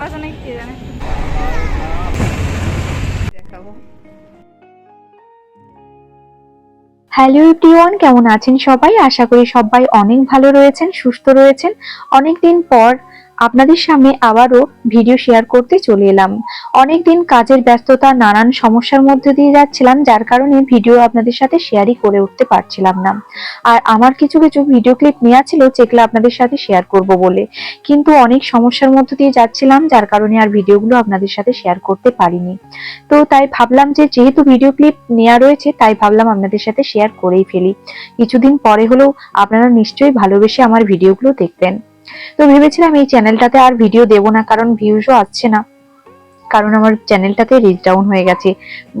নাকি কে জানে দেখাবো হ্যালো এভরিওয়ান কেমন আছেন সবাই? আশা করি সবাই অনেক ভালো রয়েছেন সুস্থ রয়েছেন। অনেকদিন পর আপনাদের সামনে আবারও ভিডিও শেয়ার করতে চলে এলাম। অনেকদিন কাজের ব্যস্ততা, নানান সমস্যার মধ্যে দিয়ে যাচ্ছিলাম, যার কারণে ভিডিও আপনাদের সাথে শেয়ারই করে উঠতে পারছিলাম না। আর আমার কিছু কিছু ভিডিও ক্লিপ নেওয়া ছিল, যেগুলো আপনাদের সাথে শেয়ার করব বলে। কিন্তু অনেক সমস্যার মধ্যে দিয়ে যাচ্ছিলাম, যার কারণে আর ভিডিওগুলো আপনাদের সাথে শেয়ার করতে পারিনি। তো তাই ভাবলাম যে, যেহেতু ভিডিও ক্লিপ নেওয়া রয়েছে, তাই ভাবলাম আপনাদের সাথে শেয়ার করেই ফেলি। কিছুদিন পরে হলেও আপনারা নিশ্চয়ই ভালোবেসে আমার ভিডিওগুলো দেখবেন। তো ভেবেছিলাম এই চ্যানেলটাতে আর ভিডিও দেব না, কারণ ভিউজও আসছে না। কারণ আমার চ্যানেলটাতে রিচ ডাউন হয়ে গেছে,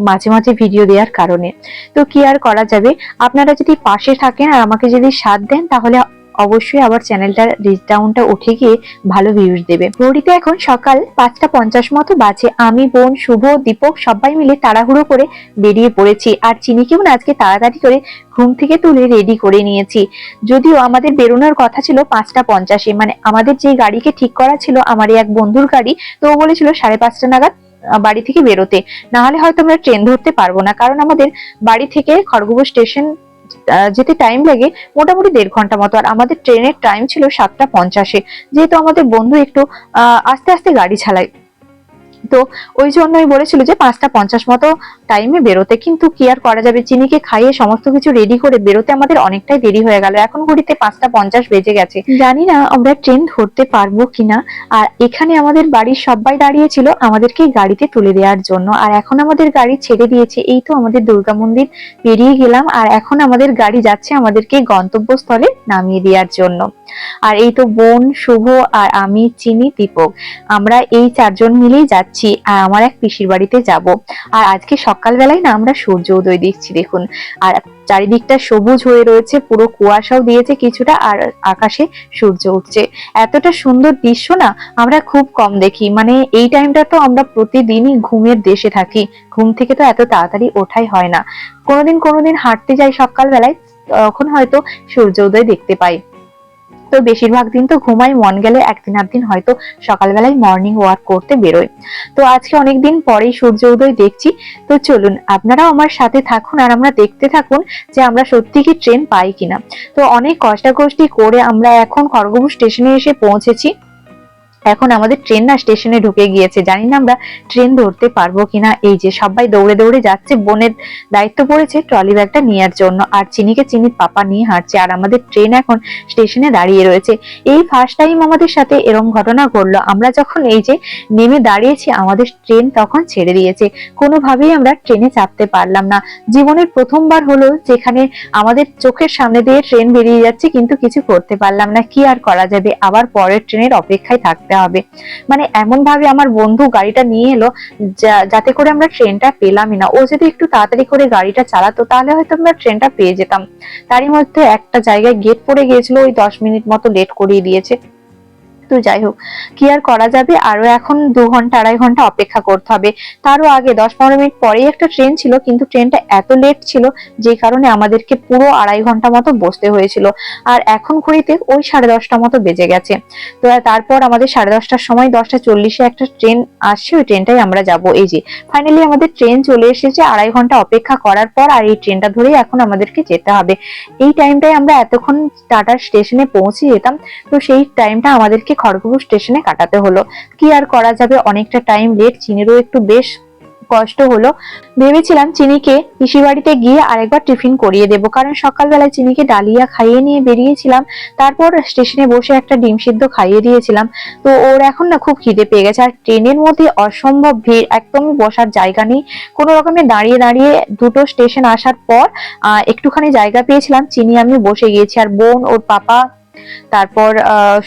মাঝে মাঝে ভিডিও দেওয়ার কারণে। তো কি আর করা যাবে? আপনারা যদি পাশে থাকেন আর আমাকে যদি সাথ দেন, তাহলে অবশ্যই আবার চ্যানেলটার রিচ ডাউনটা উঠে গিয়ে ভালো ভিউজ দেবে। ঘড়িতে এখন সকাল পাঁচটা পঞ্চাশ মতো বাজে। আমি, বোন, শুভ, দীপক সবাই মিলে তাড়াহুড়ো করে বেরিয়ে পড়েছি। আর চিনিকেও না আজকে তাড়াতাড়ি করে ঘুম থেকে তুলে রেডি করে নিয়েছি। যদিও আমাদের বেরোনোর কথা ছিল পাঁচটা পঞ্চাশে। মানে আমাদের যে গাড়িকে ঠিক করা ছিল আমার এক বন্ধুর গাড়ি, তো ও বলেছিল সাড়ে পাঁচটা নাগাদ বাড়ি থেকে বেরোতে। না হলে হয়তো আমরা ট্রেন ধরতে পারব না। কারণ আমাদের বাড়ি থেকে খড়গপুর স্টেশন যেতে টাইম লাগে মোটামুটি দেড় ঘণ্টা মতো। আর আমাদের ট্রেনের টাইম ছিল সাতটা পঞ্চাশে। যেহেতু আমাদের বন্ধু একটু আস্তে আস্তে গাড়ি চালায়। তো ওই জন্যই বলেছিল যে পাঁচটা পঞ্চাশ মতো টাইমে বেরোতে। কিন্তু কি আর করা যাবে? চিনিকে খাইয়ে সমস্ত কিছু রেডি করে বেরোতে আমাদের অনেকটাই দেরি হয়ে গেল। এখন ঘড়িতে পাঁচটা পঞ্চাশ বেজে গেছে। জানি না আমরা ট্রেন ধরতে পারব কিনা। আর এখানে আমাদের বাড়ির সবাই দাঁড়িয়ে ছিল আমাদেরকে গাড়িতে তুলে দেওয়ার জন্য। আর এখন আমাদের গাড়ি ছেড়ে দিয়েছে। এই তো আমাদের দুর্গা মন্দির পেরিয়ে গেলাম। আর এখন আমাদের গাড়ি যাচ্ছে আমাদেরকে গন্তব্যস্থলে নামিয়ে দেওয়ার জন্য। আর এই তো বোন, শুভ আর আমি, চিনি, দীপক। আমরা এই চারজন মিলেই যাচ্ছি। আর আমার এক পিসির বাড়িতে যাব। আর আজকে সকালবেলায় না আমরা সূর্য উদয় দেখছি, দেখুন। আর চারিদিকটা সবুজ হয়ে রয়েছে, পুরো কুয়াশাও দিয়েছে কিছুটা আর আকাশে সূর্য উঠছে। এতটা সুন্দর দৃশ্য না আমরা খুব কম দেখি। মানে এই টাইমটা তো আমরা প্রতিদিনই ঘুমের দেশে থাকি। ঘুম থেকে তো এত তাড়াতাড়ি ওঠাই হয় না। কোনোদিন কোনোদিন হাঁটতে যাই সকালবেলায়, তখন হয়তো সূর্য উদয় দেখতে পাই। তো বেশিরভাগ দিন তো ঘুমাই, মন গেলে একদিন একদিন হয়তো সকালবেলায় মর্নিং ওয়াক করতে বেরোয় তো আজকে অনেকদিন পরেই সূর্য উদয় দেখছি। তো চলুন, আপনারাও আমার সাথে থাকুন আর আমরা দেখতে থাকুন যে আমরা সত্যি কি ট্রেন পাই কিনা। তো অনেক কষ্টাকষ্টি করে আমরা এখন খড়গপুর স্টেশনে এসে পৌঁছেছি। এখন আমাদের ট্রেন না স্টেশনে ঢুকে গিয়েছে। জানি না আমরা ট্রেন ধরতে পারব কিনা। এই যে সবাই দৌড়ে দৌড়ে যাচ্ছে, বোনের দায়িত্ব পড়েছে ট্রলি ব্যাগটা নেওয়ার জন্য। আর চিনিকে চিনির পাপা নিয়ে হাঁটছে। আর আমাদের ট্রেন এখন স্টেশনে দাঁড়িয়ে রয়েছে। এই ফার্স্ট টাইম আমাদের সাথে এরকম ঘটনা ঘটলো। আমরা যখন এই যে নেমে দাঁড়িয়েছি, আমাদের ট্রেন তখন ছেড়ে দিয়েছে। কোনোভাবেই আমরা ট্রেনে চাপতে পারলাম না। জীবনের প্রথমবার হলো যেখানে আমাদের চোখের সামনে দিয়ে ট্রেন বেরিয়ে যাচ্ছে, কিন্তু কিছু করতে পারলাম না। কি আর করা যাবে? আবার পরের ট্রেনের অপেক্ষায় থাকতে হবে। মানে এমন ভাবে আমার বন্ধু গাড়িটা নিয়ে এলো যাতে করে আমরা ট্রেনটা পেলামই না। ও যদি একটু তাড়াতাড়ি করে গাড়িটা চালাতো, তাহলে হয়তো আমরা ট্রেনটা পেয়ে যেতাম। তারই মধ্যে একটা জায়গায় গেট পড়ে গিয়েছিল, ওই দশ মিনিট মতো লেট করিয়ে দিয়েছে। তো যাই হোক, কি আর করা যাবে? আরও এখন দু ঘণ্টা, আড়াই ঘণ্টা অপেক্ষা করতে হবে। তারও আগে দশ পনেরো মিনিট পরেই একটা ট্রেন ছিল, কিন্তু ট্রেনটা এত লেট ছিল যে কারণে আমাদেরকে পুরো আড়াই ঘণ্টা মতো বসতে হয়েছিল। আর এখন ঘড়িতে ওই সাড়ে দশটা মতো বেজে গেছে। তো তারপর আমাদের সাড়ে দশটার সময় দশটা চল্লিশে একটা ট্রেন আসছে, ওই ট্রেনটাই আমরা যাব। এই যে ফাইনালি আমাদের ট্রেন চলে এসেছে, আড়াই ঘণ্টা অপেক্ষা করার পর আর এই ট্রেনটা ধরেই এখন আমাদেরকে যেতে হবে। এই টাইমটাই আমরা এতক্ষণ টাটার স্টেশনে পৌঁছে যেতাম, তো সেই টাইমটা আমাদেরকে খড়গপুর স্টেশনে কাটাতে হলো। কি আর করা যাবে? অনেকটা টাইম লেট চিনিরও একটু বেশ কষ্ট হলো। ভেবেছিলাম চিনিকে পিসি বাড়িতে গিয়ে আরেকবার টিফিন করিয়ে দেবো, কারণ সকালবেলায় চিনিকে ডালিয়া খাইয়ে নিয়ে বেরিয়েছিলাম। তারপর স্টেশনে বসে একটা ডিম সিদ্ধ খাইয়ে দিয়েছিলাম। তো ওর এখন না খুব খিদে পেয়ে গেছে, আর ট্রেনের মধ্যে অসম্ভব ভিড় একদমই বসার জায়গা নেই। কোনো রকমে দাঁড়িয়ে দাঁড়িয়ে দুটো স্টেশন আসার পর একটুখানি জায়গা পেয়েছিলাম, চিনি আমি বসে গিয়েছি, আর বোন, ওর পাপা তারপর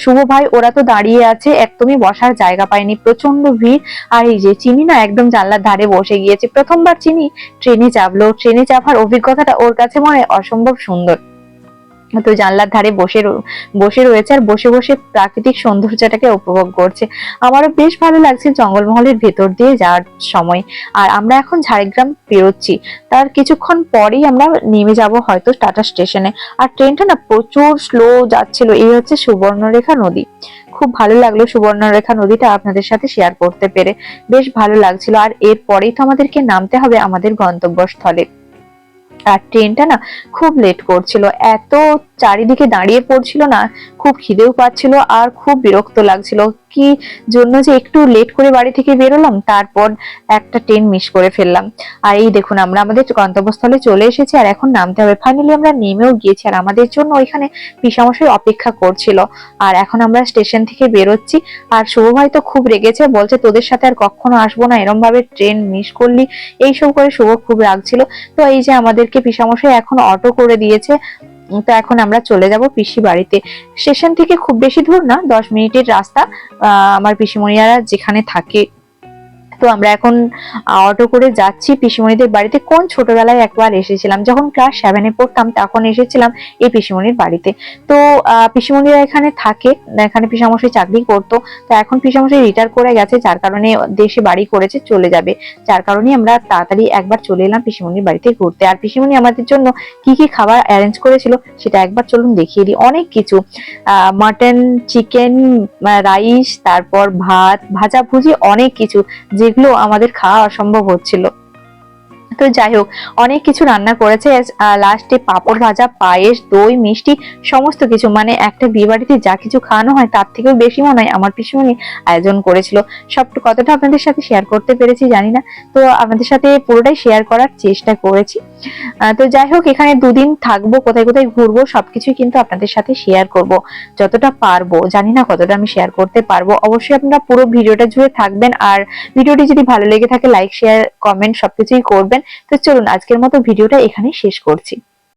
শুভ ভাই, ওরা তো দাঁড়িয়ে আছে, একদমই বসার জায়গা পায়নি প্রচণ্ড ভিড়। আর এই যে চিনি না, একদম জানলার ধারে বসে গিয়েছে। প্রথমবার চিনি, ট্রেনে চাপলো। ট্রেনে চাপার অভিজ্ঞতাটা ওর কাছে মনে অসম্ভব সুন্দর। তো জানলার ধারে বসে বসে রয়েছে আর বসে বসে প্রাকৃতিক সৌন্দর্যটাকে উপভোগ করছে। আমারও বেশ ভালো লাগছে জঙ্গলমহলের ভেতর দিয়ে যাওয়ার সময়। আর আমরা এখন ঝাড়গ্রাম বেরোচ্ছি তার কিছুক্ষণ পরেই আমরা নেমে যাব হয়তো টাটা স্টেশনে। আর ট্রেনটা না প্রচুর স্লো যাচ্ছিল। এই হচ্ছে সুবর্ণরেখা নদী। খুব ভালো লাগল সুবর্ণরেখা নদীটা আপনাদের সাথে শেয়ার করতে পেরে। বেশ ভালো লাগছিল। আর এরপরেই তো আমাদেরকে নামতে হবে আমাদের গন্তব্যস্থলে। আর ট্রেনটা না খুব লেট করছিল। এত চারিদিকে দাঁড়িয়ে পড়ছিল না, খুব খিদেও পাচ্ছিল আর খুব বিরক্ত লাগছিল। কি জন্য যে একটু লেট করে বাড়ি থেকে বেরোলাম, তারপর একটা ট্রেন মিস করে ফেললাম। আর এই দেখুন, আমরা আমাদের গন্তব্যস্থলে চলে এসেছি আর এখন নামতে হবে। ফাইনালি আমরা নেমেও গিয়েছি আর আমাদের জন্য ওইখানে পিসামশাই অপেক্ষা করছিল। আর এখন আমরা স্টেশন থেকে বেরোচ্ছি। আর শুভ ভাই তো খুব রেগেছে, বলছে তোদের সাথে আর কখনো আসব না এরম ভাবে ট্রেন মিস করলি। এইসব করে শুভ খুব রাগছিল। তো এই যে আমাদেরকে পিসামশাই এখন অটো করে দিয়েছে তো এখন আমরা চলে যাব পিসি বাড়িতে। স্টেশন থেকে খুব বেশি দূর না, দশ মিনিটের রাস্তা। আমার পিসিমণিয়ারা যেখানে থাকে তো আমরা এখন অটো করে যাচ্ছি পিসিমণিদের বাড়িতে। কোন ছোটবেলায় একবার এসেছিলাম? যখন ক্লাস সেভেনে পড়তাম, তখন এসেছিলাম এই পিসিমণির বাড়িতে। তো পিসিমণিরা এখানে থাকে, এখানে পিসামশাই চাকরি করতো। তো এখন পিসামশাই রিটায়ার করে গেছে, যার কারণে দেশে বাড়ি করেছে, চলে যাবে। যার কারণে আমরা তাড়াতাড়ি একবার চলে এলাম পিসিমণির বাড়িতে ঘুরতে। আর পিসিমণি আমাদের জন্য কি কি খাবার অ্যারেঞ্জ করেছিল, সেটা একবার চলুন দেখিয়ে দিই। অনেক কিছু। মাটন চিকেন রাইস তারপর ভাত ভাজা ভুজি অনেক কিছু। যেগুলো আমাদের খাওয়া অসম্ভব হচ্ছিল। তো যাই হোক, অনেক কিছু রান্না করেছে। লাস্টে পাপড় ভাজা, পায়েস, দই, মিষ্টি, সমস্ত কিছু। মানে একটা বিয়ে বাড়িতে যা কিছু খাওয়ানো হয়, তার থেকেও বেশি মনে হয় আমার পিসিমণি আয়োজন করেছিল। সব কতটা আপনাদের সাথে শেয়ার করতে পেরেছি জানি না। তো আপনাদের সাথে পুরোটাই শেয়ার করার চেষ্টা করেছি। তো যাই হোক, এখানে দুদিন থাকব, কোথায় কোথায় ঘুরবো, সবকিছুই কিন্তু আপনাদের সাথে শেয়ার করব। যতটা পারব, জানি না কতটা আমি শেয়ার করতে পারব। অবশ্যই আপনারা পুরো ভিডিওটা জুড়ে থাকবেন, আর ভিডিওটি যদি ভালো লেগে থাকে লাইক শেয়ার কমেন্ট সবকিছুই করবেন। তো চলুন, আজকের মতো ভিডিওটা এখানে শেষ করছি।